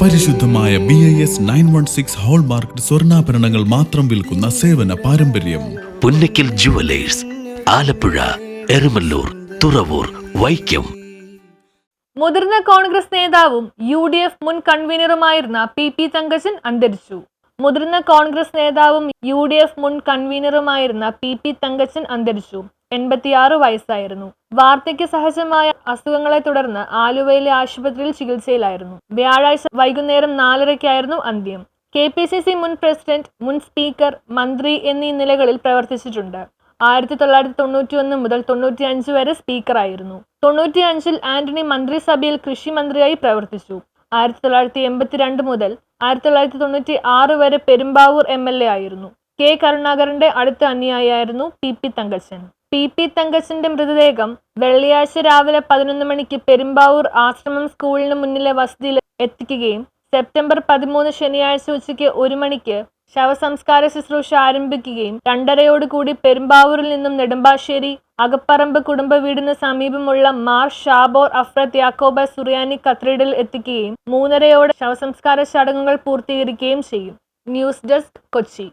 പരിശുദ്ധമായ B I S nine one six hallmark സ്വർണാഭരണങ്ങൾ മാത്രം വിൽക്കുന്ന സേവന പാരമ്പര്യം. പുന്നക്കിൽ ജുവലേഴ്സ് ആലപ്പുഴ എരുമല്ലൂർ തുറവൂർ വൈക്കം. മുതിർന്ന കോൺഗ്രസ് നേതാവും യു ഡി എഫ് മുൻ കൺവീനറുമായിരുന്ന പി പി തങ്കച്ചൻ അന്തരിച്ചു. മുതിർന്ന കോൺഗ്രസ് നേതാവും യു ഡി എഫ് മുൻ കൺവീനറുമായിരുന്ന പി പി തങ്കച്ചൻ അന്തരിച്ചു. എൺപത്തിയാറ് വയസ്സായിരുന്നു. വാർത്തയ്ക്ക് സഹജമായ അസുഖങ്ങളെ തുടർന്ന് ആലുവയിലെ ആശുപത്രിയിൽ ചികിത്സയിലായിരുന്നു. വ്യാഴാഴ്ച വൈകുന്നേരം നാലരയ്ക്കായിരുന്നു അന്ത്യം. കെ പി സി സി മുൻ പ്രസിഡന്റ് മുൻ സ്പീക്കർ മന്ത്രി എന്നീ നിലകളിൽ പ്രവർത്തിച്ചിട്ടുണ്ട്. ആയിരത്തി തൊള്ളായിരത്തി തൊണ്ണൂറ്റി ഒന്ന് മുതൽ തൊണ്ണൂറ്റി അഞ്ച് വരെ സ്പീക്കറായിരുന്നു. തൊണ്ണൂറ്റി അഞ്ചിൽ ആന്റണി മന്ത്രിസഭയിൽ കൃഷി മന്ത്രിയായി പ്രവർത്തിച്ചു. ആയിരത്തി തൊള്ളായിരത്തി എൺപത്തിരണ്ട് മുതൽ ആയിരത്തി തൊള്ളായിരത്തി തൊണ്ണൂറ്റി ആറ് വരെ പെരുമ്പാവൂർ എം എൽ എ ആയിരുന്നു. കെ കരുണാകരന്റെ അടുത്ത അനുയായിയായിരുന്നു P P Thankachan. P P തങ്കച്ചന്റെ മൃതദേഹം വെള്ളിയാഴ്ച രാവിലെ പതിനൊന്ന് മണിക്ക് പെരുമ്പാവൂർ ആശ്രമം സ്കൂളിന് മുന്നിലെ വസതിയിൽ എത്തിക്കുകയും സെപ്റ്റംബർ പതിമൂന്ന് ശനിയാഴ്ച ഉച്ചയ്ക്ക് ഒരു മണിക്ക് ശവസംസ്കാര ശുശ്രൂഷ ആരംഭിക്കുകയും രണ്ടരയോടുകൂടി പെരുമ്പാവൂരിൽ നിന്നും നെടുമ്പാശ്ശേരി അകപ്പറമ്പ് കുടുംബ വീടിന് സമീപമുള്ള മാർ ഷാബോർ അഫ്രത് യാക്കോബ സുറിയാനി കത്രീഡിൽ എത്തിക്കുകയും മൂന്നരയോടെ ശവസംസ്കാര ചടങ്ങുകൾ പൂർത്തീകരിക്കുകയും ചെയ്യും. News desk Kochi.